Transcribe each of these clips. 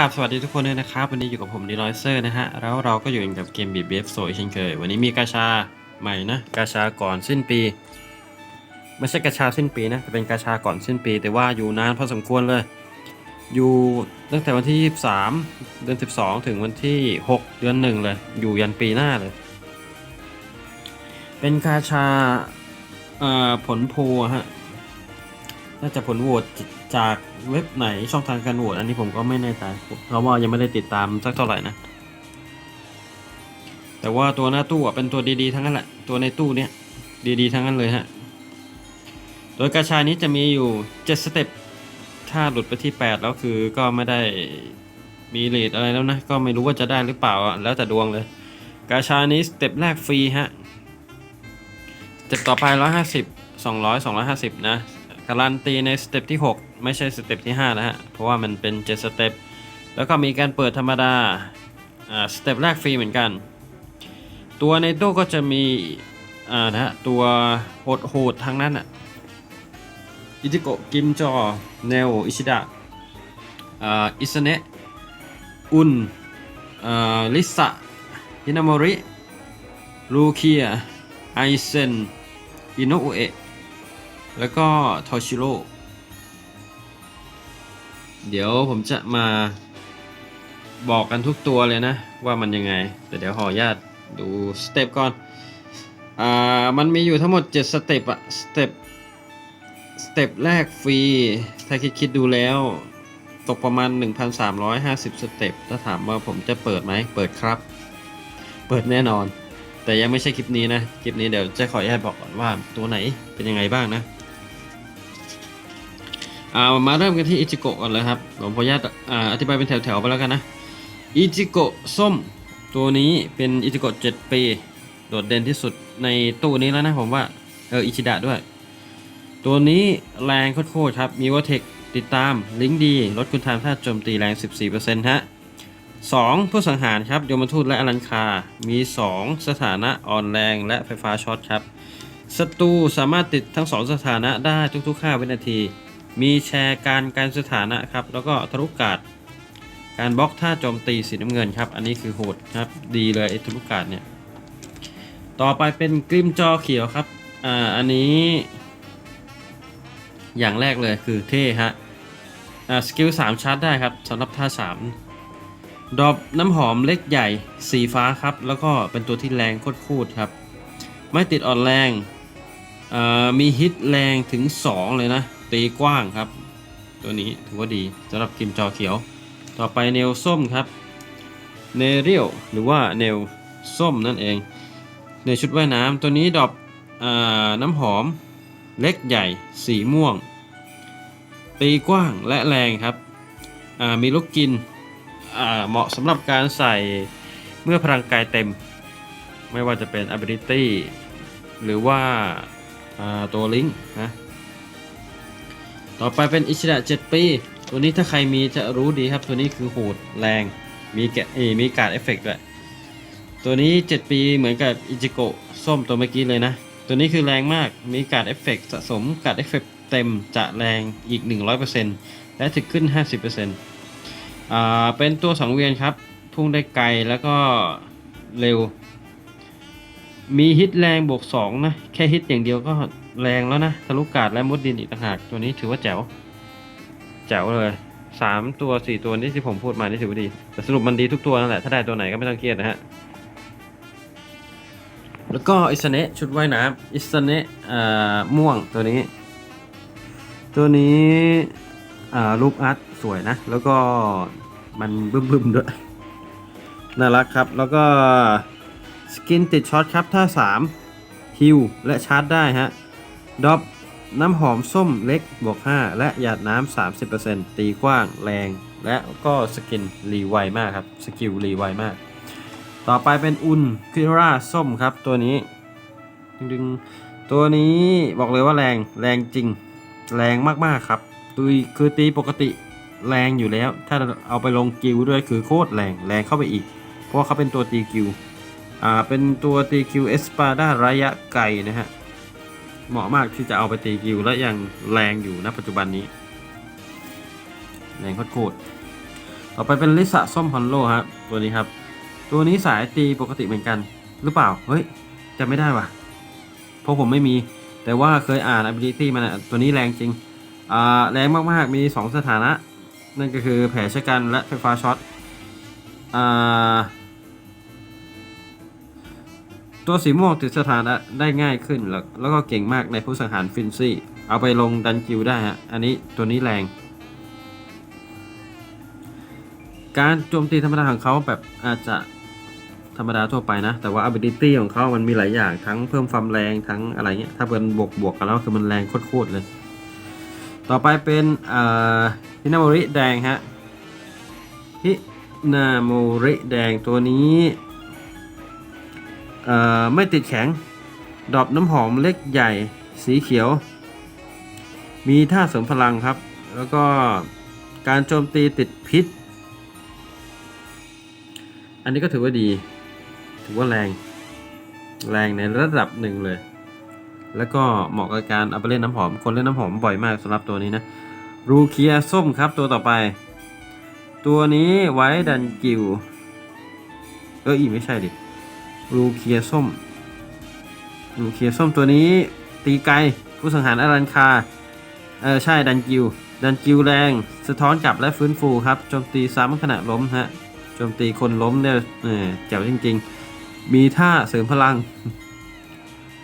กราบสวัสดีทุกคนด้วยนะครับ วันนี้อยู่กับผมดีนอยเซอร์นะฮะ แล้วเราก็อยู่กับเกมบีบเบฟโซเช่นเคย วันนี้มีกาชาใหม่นะ กาชาก่อนสิ้นปี ไม่ใช่กาชาสิ้นปีนะแต่เป็นกาชาก่อนสิ้นปี แต่ว่าอยู่นานพอสมควรเลย อยู่ตั้งแต่วันที่ 23 เดือน 12 ถึงวันที่ 6 เดือน 1 เลย อยู่ยันปีหน้าเลย เป็นกาชาผลโพลฮะน่าจะผลโหวต จากเว็บไหนช่องทางการโหวตอันนี้ผมก็ไม่แน่ใจเพราะว่ายังไม่ได้ติดตามสักเท่าไหร่นะ แต่ว่าตัวหน้าตู้เป็นตัวดีๆทั้งนั้นแหละ ตัวในตู้เนี้ยดีๆทั้งนั้นเลยฮะ โดยกาชานี้จะมีอยู่ 7 สเต็ป ถ้าหลุดไปที่ 8 แล้วคือก็ไม่ได้มีเลทอะไรแล้วนะ ก็ไม่รู้ว่าจะได้หรือเปล่าแล้วแต่ดวงเลย กาชานี้สเต็ปแรกฟรีฮะสเต็ปต่อไป 150 200 250 นะ การันตีในสเต็ปที่ 6 ไม่ใช่สเต็ปที่5นะฮะ เพราะว่ามันเป็น 7 สเต็ป แล้วก็มีการเปิดธรรมดา อ่า สเต็ปแรกฟรีเหมือนกัน ตัวในตู้ก็จะมี อ่า นะฮะ ตัวโหดโหดทั้งนั้นอะ อิจิโกะ กิมจอ เนโออิชิดะ อ่า อิสเนะอุน อ่า ลิสะฮินามริ ลูเคีย ไอเซน อินโนอุเอะ แล้วก็ทอชิโร่ เดี๋ยวผมจะมาบอกกันทุกตัวเลยนะ ว่ามันยังไง แต่เดี๋ยวขออนุญาตดูสเต็ปก่อน อ่า มันมีอยู่ทั้งหมด 7 สเต็ปอะสเต็ป สเต็ปแรกฟรี ถ้าคิดคิดดูแล้ว ตกประมาณ 1,350 สเต็ป ถ้าถามว่าผมจะเปิดไหม เปิดครับ เปิดแน่นอนแต่ยังไม่ใช่คลิปนี้นะ คลิปนี้เดี๋ยวจะขออนุญาตบอกก่อนว่าตัวไหนเป็นยังไงบ้างนะ อ่ามาเริ่มกันที่อิจิโกะก่อนเลยครับผมขออนุญาตอ่าอธิบายเป็นแถวๆไปแล้วกันนะอิจิโกะส้มตัวนี้เป็นอิจิโกะ7ปีโดดเด่นที่สุดในตู้นี้แล้วนะผมว่าเอออิชิดะด้วย ตัวนี้แรงโคตรครับมีวอเทคติดตามลิงก์ดีลดคุณทางท่าโจมตีแรง 14%ฮะ 2. ผู้สังหารครับ โยมทูตและอลันคา มี 2 สถานะอ่อนแรงและไฟฟ้าช็อตครับศัตรูสามารถติดทั้ง 2 สถานะได้ทุกๆ5วินาที มีแชร์การการสถานะครับ แล้วก็ทะลุกาดการบล็อกท่าโจมตีสีน้ำเงินครับ อันนี้คือโหดครับ ดีเลยไอ้ทะลุกาดเนี่ย ต่อไปเป็นกริมจอเขียวครับ อ่า อันนี้ อย่างแรกเลยคือเท่ฮะ อ่า สกิล3ชาร์จได้ครับสำหรับท่า3ดอบน้ำหอมเล็กใหญ่สีฟ้าครับ แล้วก็เป็นตัวที่แรงโคตรๆครับ ไม่ติดอ่อนแรงอ่ามีฮิตแรงถึง 2 เลยนะ ตีกว้างครับ ตัวนี้ถือว่าดีสำหรับกิมจอเขียว ต่อไปเนลส้มครับเนเรียลหรือว่าเนลส้มนั่นเอง ในชุดว่ายน้ำตัวนี้ดอบอาน้ำหอมเล็กใหญ่สีม่วง ตีกว้างและแรงครับมีลูกกินเหมาะสำหรับการใส่เมื่อพลังกายเต็ม ไม่ว่าจะเป็น ability หรือว่าอ่าตัวลิงก์นะ ต่อไปเป็นอิชิดะ7ปี ตัวนี้ถ้าใครมีจะรู้ดีครับ ตัวนี้คือโหดแรง มีแกะเอมีการ์ดเอฟเฟกต์ด้วย ตัวนี้ 7 ปีเหมือนกับอิจิโกะส้มตัวเมื่อกี้เลยนะ ตัวนี้คือแรงมาก มีการ์ดเอฟเฟกต์สะสมการ์ดเอฟเฟกต์เต็มจะแรงอีก 100%และถึงขึ้น 50%อ่า เป็นตัวสังเวียนครับ พุ่งได้ไกลแล้วก็เร็ว มีฮิตแรงบวก2นะ แค่ฮิตอย่างเดียวก็ แรงแล้วนะทะลุกาดและมุดดินอีกต่างหากตัวนี้ถือว่าแจ๋วแจ๋วเลย3ตัว4ตัวนี้ที่ผมพูดมานี่ถือว่าดี แต่สรุปมันดีทุกตัวนั่นแหละ ถ้าได้ตัวไหนก็ไม่ต้องเครียดนะฮะ แล้วก็อิสเนะชุดว่ายน้ำอิสเนะอ่าม่วงตัวนี้ ตัวนี้อ่ารูปอาร์ตสวยนะ แล้วก็มันบึ้มๆด้วย น่ารักครับ แล้วก็สกินติดช็อตครับท่า3 ฮิวและชาร์จได้ฮะ ดอปน้ำหอมส้มเล็กบวก 5 และหยาดน้ำ 30%ตีกว้างแรง และก็สกินรีไวมากครับ สกิลรีไวมาก ต่อไปเป็นอุนคิราส้มครับตัวนี้ดึงตัวนี้บอกเลยว่าแรงแรงจริง แรงมากๆครับตุยคือตีปกติแรงอยู่แล้ว ถ้าเอาไปลงกิลด้วยคือโคตรแรงแรงเข้าไปอีก เพราะเขาเป็นตัวตีกิลอ่าเป็นตัวตีกิลเอสปาด้าระยะไกลนะฮะ เหมาะมากที่จะเอาไปตีกิลและยังแรงอยู่ณปัจจุบันนี้ แรงโคตรๆต่อไปเป็นลิสะส้มฮอนโลครับตัวนี้ครับ ตัวนี้สายตีปกติเหมือนกัน หรือเปล่า เฮ้ยจำไม่ได้ว่ะ เพราะผมไม่มี แต่ว่าเคยอ่าน ability มันอะตัวนี้แรงจริง อ่า แรงมากๆ มี 2 สถานะ นั่นก็คือแผลชะกันและไฟฟ้าช็อต อ่า ตัวสีม่วงติดสถานะได้ง่ายขึ้น แล้วแล้วก็เก่งมากในผู้สังหารฟินซี่ เอาไปลงดันกิวได้ฮะ อันนี้ตัวนี้แรง การโจมตีธรรมดาของเขาแบบอาจจะธรรมดาทั่วไปนะ แต่ว่า ability ของเขามันมีหลายอย่าง ทั้งเพิ่มความแรง ทั้งอะไรเงี้ย ถ้าเป็นบวกบวกกันแล้วคือมันแรงโคตรๆเลย ต่อไปเป็นฮินาโมริแดงฮะฮินาโมริแดงตัวนี้ ไม่ติดแข็ง ดอปน้ำหอมเล็กใหญ่สีเขียว มีท่าเสริมพลังครับ แล้วก็การโจมตีติดพิษ อันนี้ก็ถือว่าดี ถือว่าแรง แรงในระดับหนึ่งเลย แล้วก็เหมาะกับการเอาไปเล่นน้ำหอม คนเล่นน้ำหอมบ่อยมากสำหรับตัวนี้นะ รูเคียส้มครับตัวต่อไป ตัวนี้ไว้ดันกิว เอออีไม่ใช่ดิ รูเคียส้ม รูเคียส้มตัวนี้ตีไกลผู้สังหารอารันคา เออใช่ดันกิว ดันกิวแรง สะท้อนกลับและฟื้นฟูครับโจมตีซ้ำขณะล้มฮะโจมตีคนล้มเนี่ยเออเจ๋วจริง ๆ มีท่าเสริมพลัง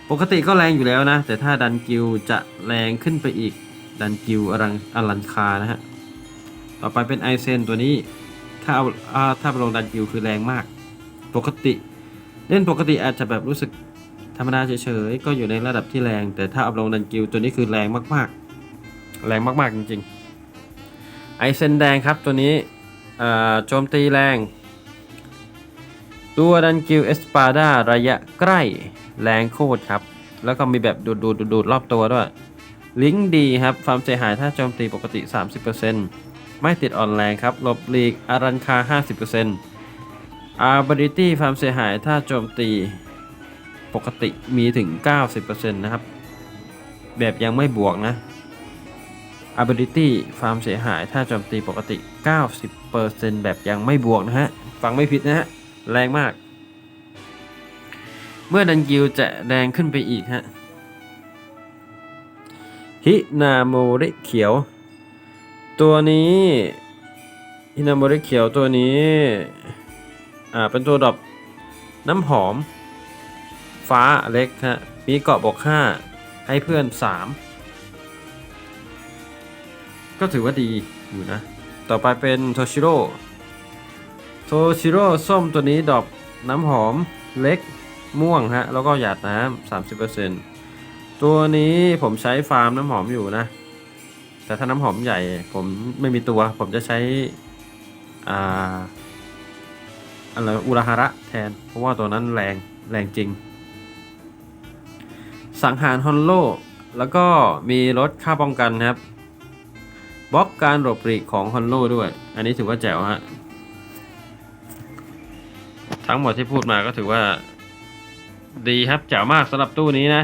ปกติก็แรงอยู่แล้วนะ แต่ถ้าดันกิวจะแรงขึ้นไปอีกดันกิวอรังอลันคานะฮะต่อไปเป็นไอเซนตัวนี้ถ้าเอาอ่าถ้าไปลงดันกิวคือแรงมาก ปกติ เล่นปกติอาจจะแบบรู้สึกธรรมดาเฉยๆ ก็อยู่ในระดับที่แรง แต่ถ้าเอาลงดันกิวตัวนี้คือแรงมากๆ แรงมากๆจริงๆ ไอเซนแดงครับตัวนี้โจมตีแรง ตัวดันกิวเอสปาดาระยะใกล้แรงโคตรครับ แล้วก็มีแบบดูดดูดดูดรอบตัวด้วย ลิงก์ดีครับความเสียหายถ้าโจมตีปกติ 30%ไม่ติดอ่อนแรงครับหลบหลีกอารันคา 50% Ability ความเสียหายถ้าโจมตีปกติมีถึง 90%นะครับ แบบยังไม่บวกนะ Ability ความเสียหายถ้าโจมตีปกติ 90%แบบยังไม่บวกนะฮะ ฟังไม่ผิดนะฮะ แรงมาก เมื่อดันกิวจะแรงขึ้นไปอีกฮะ ฮินาโมริเขียว ตัวนี้ ฮินาโมริเขียวตัวนี้ อ่าเป็นตัวดรอปน้ำหอม ฟ้าเล็กฮะมีเกาะบอก5ให้เพื่อน 3 ก็ถือว่าดีอยู่นะ ต่อไปเป็นโทชิโร่โทชิโร่ส้มตัวนี้ดอปน้ำหอมเล็กม่วงฮะ แล้วก็หยาดน้ำ30%ตัวนี้ผมใช้ฟาร์มน้ำหอมอยู่นะ แต่ถ้าน้ำหอมใหญ่ผมไม่มีตัว ผมจะใช้อ่า อะไรอุราฮาระแทน เพราะว่าตัวนั้นแรงแรงจริง สังหารฮอนโล แล้วก็มีลดค่าป้องกันครับบล็อกการหลบหลีกของฮอนโลด้วย อันนี้ถือว่าแจ๋วฮะ ทั้งหมดที่พูดมาก็ถือว่า ดีครับแจ๋วมากสำหรับตู้นี้นะ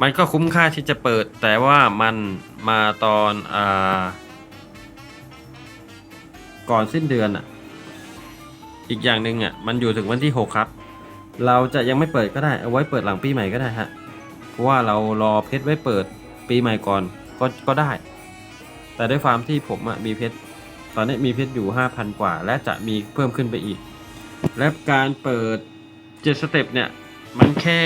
มันก็คุ้มค่าที่จะเปิด แต่ว่ามันมาตอนอ่าก่อนสิ้นเดือนอะ อีกอย่างหนึ่งอะมันอยู่ถึงวันที่ 6 ครับ เราจะยังไม่เปิดก็ได้เอาไว้เปิดหลังปีใหม่ก็ได้ฮะเพราะว่าเรารอเพชรไว้เปิดปีใหม่ก่อนก็ก็ได้ แต่ด้วยความที่ผมอะมีเพชรตอนนี้มีเพชรอยู่ 5,000 กว่า และจะมีเพิ่มขึ้นไปอีก และการเปิดเจ็ดสเต็ปเนี่ย มันแค่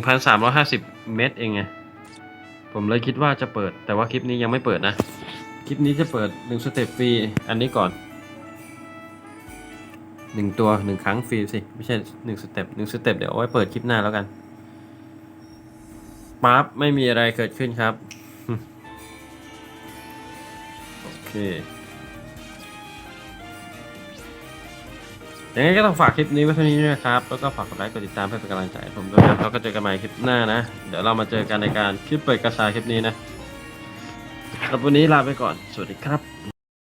1,350 เมตรเองไงผมเลยคิดว่าจะเปิด แต่ว่าคลิปนี้ยังไม่เปิดนะ คลิปนี้จะเปิด1สเต็ปฟรีอันนี้ก่อน 1ตัว1ครั้งฟรีสิ ไม่ใช่1สเต็ป1สเต็ปเดี๋ยวเอาไว้เปิดคลิปหน้าแล้วกันปั๊บไม่มีอะไรเกิดขึ้นครับ โอเคยังไงก็ต้องฝากคลิปนี้ไว้เท่านี้นะครับ แล้วก็ฝากกดไลค์กดติดตามเพื่อเป็นกำลังใจผมด้วยนะครับแล้วก็เจอกันใหม่คลิปหน้านะ เดี๋ยวเรามาเจอกันในการคลิปเปิดกระชายคลิปนี้นะสำหรับวันนี้ลาไปก่อน สวัสดีครับ